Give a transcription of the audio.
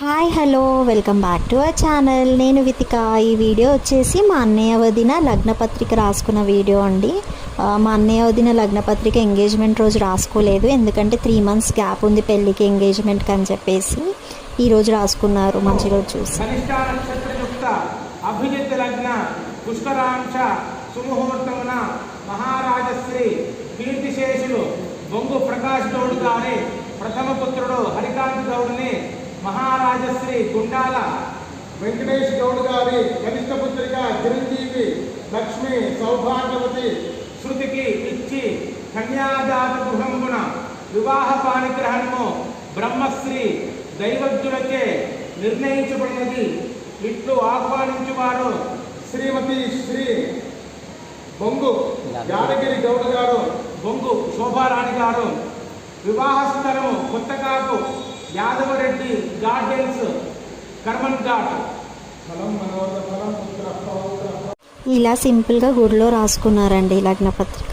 Hi hello welcome back to our channel. నేను వితిక. ఈ video వచ్చేసి మా అన్నయ్య వదిన లగ్నపత్రిక రాసుకున్న వీడియో అండి. మా అన్నయ్య వదిన లగ్నపత్రిక ఎంగేజ్మెంట్ రోజు రాసుకోలేదు. ఎందుకంటే త్రీ మంత్స్ గ్యాప్ ఉంది పెళ్ళికి ఎంగేజ్మెంట్కి అని చెప్పేసి ఈరోజు రాసుకున్నారు. మంచి రోజు చూసి. అభిజిత్ లగ్న పుష్కరాంశ సుముహూర్తమున మహారాజశ్రీ కీర్తిశేషులు బొంగు ప్రకాష్ గౌడ్ గారి ప్రథమ పుత్రుడు రాజశ్రీ గుండాల వెంకటేష్ గౌడ్ గారి కనిష్ట పుత్రిక చిరంజీవి లక్ష్మి సౌభాగ్యవతి శృతికి ఇచ్చి కన్యాదాత గృహంబున వివాహ పాణిగ్రహణము బ్రహ్మశ్రీ దైవజ్ఞులచే నిర్ణయించబడినది. ఇట్లు ఆహ్వానించువారు శ్రీమతి శ్రీ బొంగు యాదగిరి గౌడ్ గారు బొంగు శోభారాణి గారు. వివాహ స్థలము కొత్తకాపు యాదవ గార్డెన్స్ కర్మన్ ఘాట్ ఇలా సింపుల్గా గుడిలో రాసుకున్నారండి లగ్నపత్రిక.